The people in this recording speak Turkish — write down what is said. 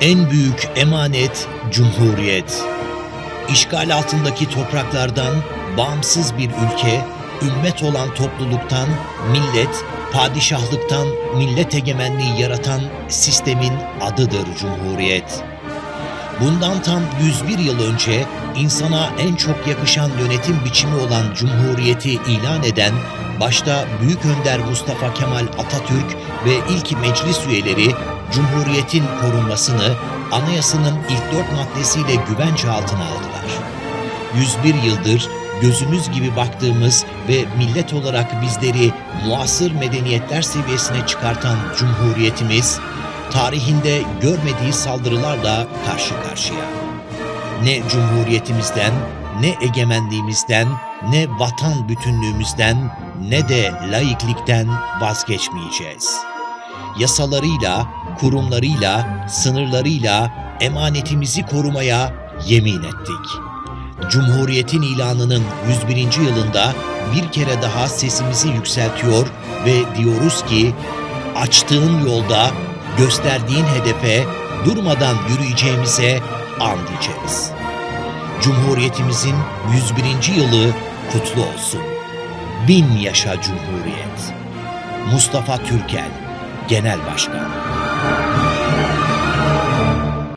En büyük emanet Cumhuriyet. İşgal altındaki topraklardan bağımsız bir ülke, ümmet olan topluluktan millet, padişahlıktan millet egemenliği yaratan sistemin adıdır Cumhuriyet. Bundan tam 101 yıl önce insana en çok yakışan yönetim biçimi olan Cumhuriyeti ilan eden başta Büyük Önder Mustafa Kemal Atatürk ve ilk meclis üyeleri Cumhuriyet'in korunmasını anayasanın ilk dört maddesiyle güvence altına aldılar. 101 yıldır gözümüz gibi baktığımız ve millet olarak bizleri muasır medeniyetler seviyesine çıkartan Cumhuriyetimiz, tarihinde görmediği saldırılarla karşı karşıya. Ne Cumhuriyetimizden, ne egemenliğimizden, ne vatan bütünlüğümüzden, ne de laiklikten vazgeçmeyeceğiz. Yasalarıyla, kurumlarıyla, sınırlarıyla emanetimizi korumaya yemin ettik. Cumhuriyetin ilanının 101. yılında bir kere daha sesimizi yükseltiyor ve diyoruz ki açtığın yolda gösterdiğin hedefe durmadan yürüyeceğimize and içeriz. Cumhuriyetimizin 101. yılı kutlu olsun. Bin yaşa Cumhuriyet. Mustafa Türkel, Genel Başkan.